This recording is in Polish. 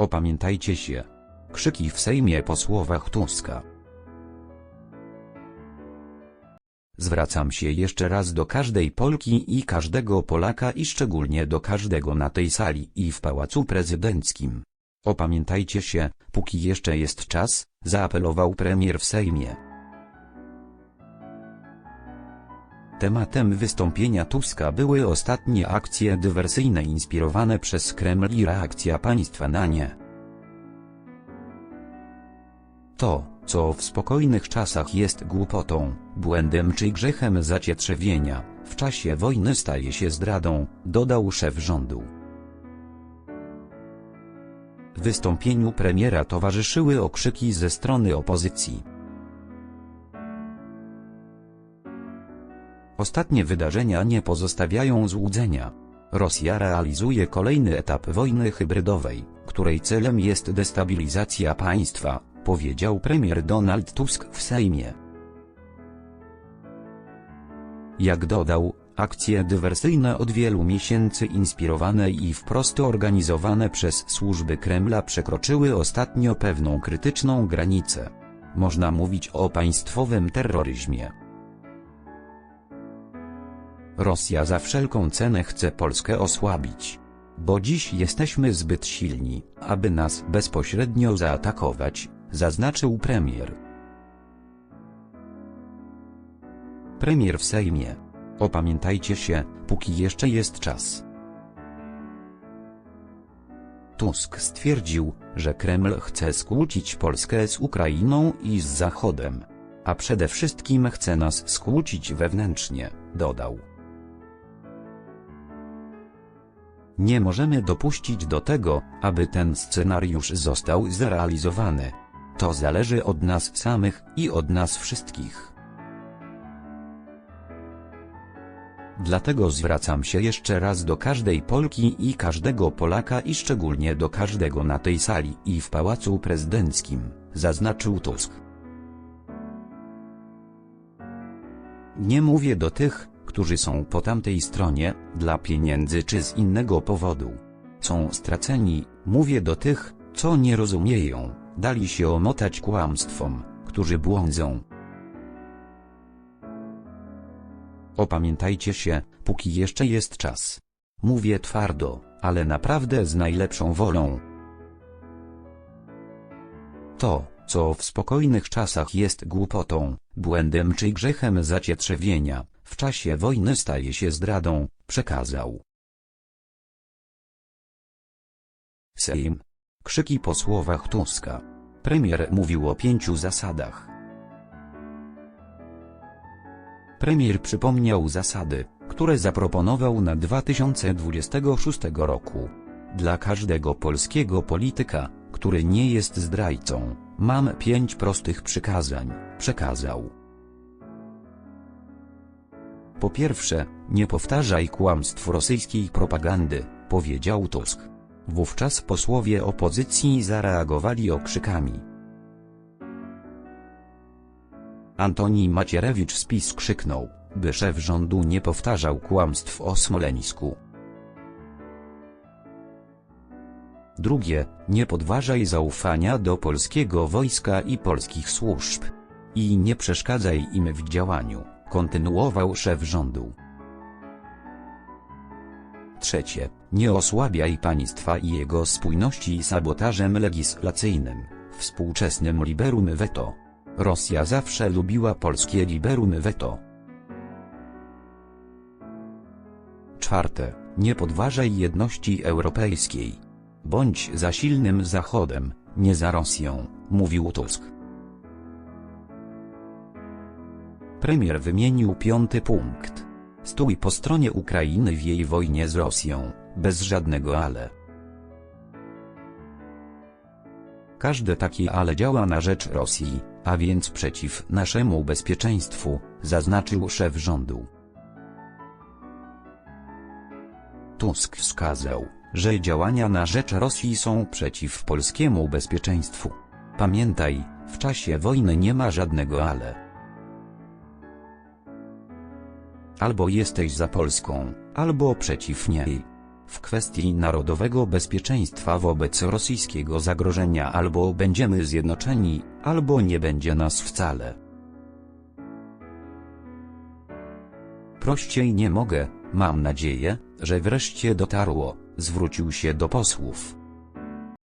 Opamiętajcie się. Krzyki w Sejmie po słowach Tuska. Zwracam się jeszcze raz do każdej Polki i każdego Polaka i szczególnie do każdego na tej sali i w Pałacu Prezydenckim. Opamiętajcie się, póki jeszcze jest czas, zaapelował premier w Sejmie. Tematem wystąpienia Tuska były ostatnie akcje dywersyjne inspirowane przez Kreml i reakcja państwa na nie. To, co w spokojnych czasach jest głupotą, błędem czy grzechem zacietrzewienia, w czasie wojny staje się zdradą, dodał szef rządu. Wystąpieniu premiera towarzyszyły okrzyki ze strony opozycji. Ostatnie wydarzenia nie pozostawiają złudzenia. Rosja realizuje kolejny etap wojny hybrydowej, której celem jest destabilizacja państwa, powiedział premier Donald Tusk w Sejmie. Jak dodał, akcje dywersyjne od wielu miesięcy inspirowane i wprost organizowane przez służby Kremla przekroczyły ostatnio pewną krytyczną granicę. Można mówić o państwowym terroryzmie. Rosja za wszelką cenę chce Polskę osłabić. Bo dziś jesteśmy zbyt silni, aby nas bezpośrednio zaatakować, zaznaczył premier. Premier w Sejmie. Opamiętajcie się, póki jeszcze jest czas. Tusk stwierdził, że Kreml chce skłócić Polskę z Ukrainą i z Zachodem. A przede wszystkim chce nas skłócić wewnętrznie, dodał. Nie możemy dopuścić do tego, aby ten scenariusz został zrealizowany. To zależy od nas samych i od nas wszystkich. Dlatego zwracam się jeszcze raz do każdej Polki i każdego Polaka i szczególnie do każdego na tej sali i w Pałacu Prezydenckim, zaznaczył Tusk. Nie mówię do tych, którzy są po tamtej stronie, dla pieniędzy czy z innego powodu. Są straceni, mówię do tych, co nie rozumieją, dali się omotać kłamstwom, którzy błądzą. Opamiętajcie się, póki jeszcze jest czas. Mówię twardo, ale naprawdę z najlepszą wolą. To, co w spokojnych czasach jest głupotą, błędem czy grzechem zacietrzewienia, w czasie wojny staje się zdradą, przekazał. Sejm. Krzyki po słowach Tuska. Premier mówił o pięciu zasadach. Premier przypomniał zasady, które zaproponował na 2026 roku. Dla każdego polskiego polityka, który nie jest zdrajcą, mam pięć prostych przykazań, przekazał. Po pierwsze, nie powtarzaj kłamstw rosyjskiej propagandy, powiedział Tusk. Wówczas posłowie opozycji zareagowali okrzykami. Antoni Macierewicz z PiS krzyknął, by szef rządu nie powtarzał kłamstw o Smoleńsku. Drugie, nie podważaj zaufania do polskiego wojska i polskich służb. I nie przeszkadzaj im w działaniu, kontynuował szef rządu. Trzecie, nie osłabiaj państwa i jego spójności sabotażem legislacyjnym, współczesnym liberum veto. Rosja zawsze lubiła polskie liberum veto. Czwarte, nie podważaj jedności europejskiej. Bądź za silnym Zachodem, nie za Rosją, mówił Tusk. Premier wymienił piąty punkt. Stój po stronie Ukrainy w jej wojnie z Rosją, bez żadnego ale. Każde takie ale działa na rzecz Rosji, a więc przeciw naszemu bezpieczeństwu, zaznaczył szef rządu. Tusk wskazał, że działania na rzecz Rosji są przeciw polskiemu bezpieczeństwu. Pamiętaj, w czasie wojny nie ma żadnego ale. Albo jesteś za Polską, albo przeciw niej. w kwestii narodowego bezpieczeństwa wobec rosyjskiego zagrożenia albo będziemy zjednoczeni, albo nie będzie nas wcale. Prościej nie mogę, mam nadzieję, że wreszcie dotarło, zwrócił się do posłów.